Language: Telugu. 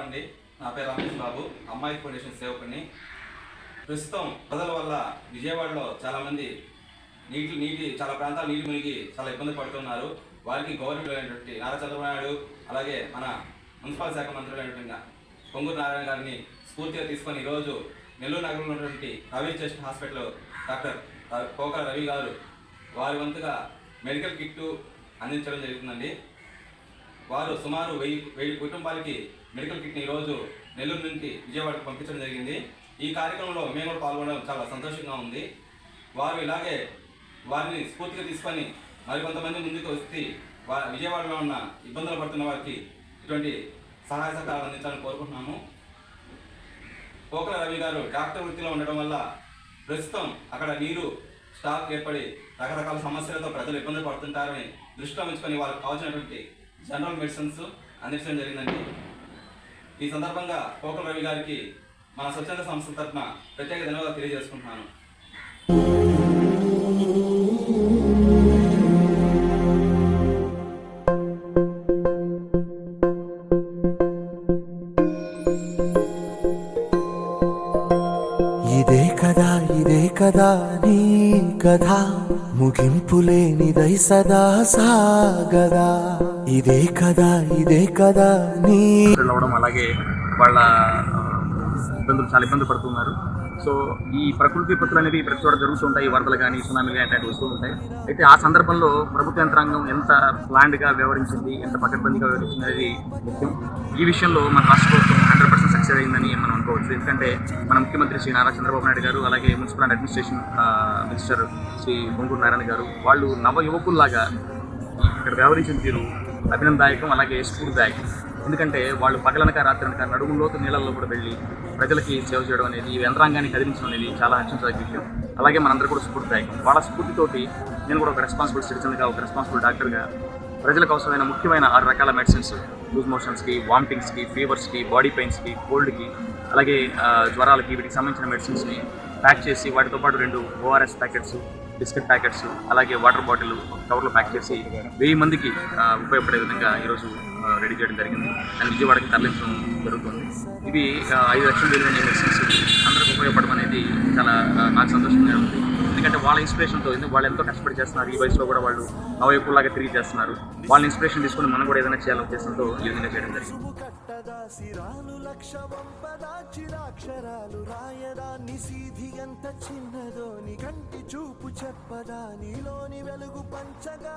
అండి నా పేరు రమేష్ బాబు. అమ్మాయి ఫౌండేషన్ సేవకుని. ప్రస్తుతం వరదల వల్ల విజయవాడలో చాలామంది నీటి నీటి చాలా ప్రాంతాలు నీటి మునిగి చాలా ఇబ్బంది పడుతున్నారు. వారికి గవర్నమెంట్ అయినటువంటి నారా చంద్రబాబు నాయుడు అలాగే మన మున్సిపల్ శాఖ మంత్రులు అయినటువంటి పొంగూరు నారాయణ గారిని స్ఫూర్తిగా తీసుకొని ఈరోజు నెల్లూరు నగరంలో ఉన్నటువంటి రవి చెస్ట్ హాస్పిటల్ డాక్టర్ ర- కోకల రవి గారు వారి వంతుగా మెడికల్ కిట్టు అందించడం జరుగుతుందండి. వారు సుమారు వెయ్యి వెయ్యి కుటుంబాలకి మెడికల్ కిట్ని ఈరోజు నెల్లూరు నుంచి విజయవాడకు పంపించడం జరిగింది. ఈ కార్యక్రమంలో మేము కూడా పాల్గొనడం చాలా సంతోషంగా ఉంది. వారు ఇలాగే వారిని స్ఫూర్తిగా తీసుకొని మరికొంతమంది ముందుకు వచ్చి వా విజయవాడలో ఉన్న ఇబ్బందులు పడుతున్న వారికి ఇటువంటి సహాయ సహకారాలు అందించాలని కోరుకుంటున్నాము. పోకల రవి గారు డాక్టర్ వృత్తిలో ఉండడం వల్ల ప్రస్తుతం అక్కడ నీరు స్టాక్ ఏర్పడి రకరకాల సమస్యలతో ప్రజలు ఇబ్బంది పడుతుంటారని దృష్టిలో ఉంచుకొని వారికి కావాల్సినటువంటి జనరల్ మెడిసిన్స్ అందించడం జరిగిందండి. ఈ సందర్భంగా కోకల రవి గారికి మన స్వచ్ఛంద సంస్థ తరఫున ప్రత్యేక ధన్యవాదాలు తెలియజేసుకుంటున్నాను. ఇదే కదా ఇదే కదా నీ కథ. ముగింపు లేనిదై సదా సాగదా. ఇదే కదా ఇదే కదా నీ అవ్వడం అలాగే వాళ్ళ ఇబ్బందులు చాలా ఇబ్బంది పడుతున్నారు. సో ఈ ప్రకృతి విపత్తులు అనేవి ప్రతి చోట జరుగుతుంటాయి వరదలు కానీ సునామీలు కానీ అట్లాంటివి వస్తూ ఉంటాయి. అయితే ఆ సందర్భంలో ప్రభుత్వ యంత్రాంగం ఎంత ప్లాన్డ్గా వ్యవహరించింది ఎంత పకడ్బందీగా వ్యవహరించింది అనేది ముఖ్యం. ఈ విషయంలో మన రాష్ట్ర ప్రభుత్వం ఆంధ్రప్రదేశ్ పర్సెంట్ అయిందని మనం అనుకోవచ్చు. ఎందుకంటే మన ముఖ్యమంత్రి శ్రీ నారా చంద్రబాబు నాయుడు గారు అలాగే municipal and administration minister Shri Bonguru Narayana garu వాళ్ళు నవ యువకుల్లాగా ఇక్కడ వ్యవహరించిన తీరు అభినందాయకం అలాగే స్ఫూర్తిదాయకం. ఎందుకంటే వాళ్ళు పగలనక రాత్రనక నడుములోతు నీళ్ళల్లో కూడా వెళ్ళి ప్రజలకి సేవ చేయడం అనేది ఈ యంత్రాంగాన్ని కదిలించడం అనేది చాలా హర్షించదగ్గ విషయం. అలాగే మనందరూ కూడా స్ఫూర్తిదాయకం. వాళ్ళ స్ఫూర్తితోటి నేను కూడా ఒక రెస్పాన్సిబుల్ సిటిజన్గా ఒక రెస్పాన్సిబుల్ డాక్టర్గా ప్రజలకు అవసరమైన ముఖ్యమైన ఆరు రకాల మెడిసిన్స్ లూజ్ మోషన్స్కి వామిటింగ్స్కి ఫీవర్స్కి బాడీ పెయిన్స్కి కోల్డ్కి అలాగే జ్వరాలకి వీటికి సంబంధించిన మెడిసిన్స్ని ప్యాక్ చేసి వాటితో పాటు రెండు ఓఆర్ఎస్ ప్యాకెట్స్ బిస్కెట్ ప్యాకెట్స్ అలాగే వాటర్ బాటిల్ కవర్లో ప్యాక్ చేసి వెయ్యి మందికి ఉపయోగపడే విధంగా ఈరోజు రెడీ చేయడం జరిగింది. దాన్ని విజయవాడకి తరలించడం జరుగుతుంది. ఇవి ఐదు లక్షల విలువైన మెడిసిన్స్ అందరికి ఉపయోగపడడం అనేది చాలా నాకు సంతోషంగా ఉంది. ఎందుకంటే వాళ్ళ ఇన్స్పిరేషన్తో ఎందుకు వాళ్ళు ఎంతో కష్టపడి చేస్తున్నారు ఈ వయసులో కూడా వాళ్ళు నవయుకుల్లాగా తిరిగి చేస్తున్నారు. వాళ్ళ ఇన్స్పిరేషన్ తీసుకుని మనం కూడా ఏదైనా చేయాలనే ఉద్దేశంతో ఈ విధంగా చేయడం జరిగింది. కట్టదా సిరాలు లక్ష చిరాక్షరాలు రాయదా ఎంత చిన్నదో నీ కంటి చూపు చెప్పదా నీలోని వెలుగు పంచగా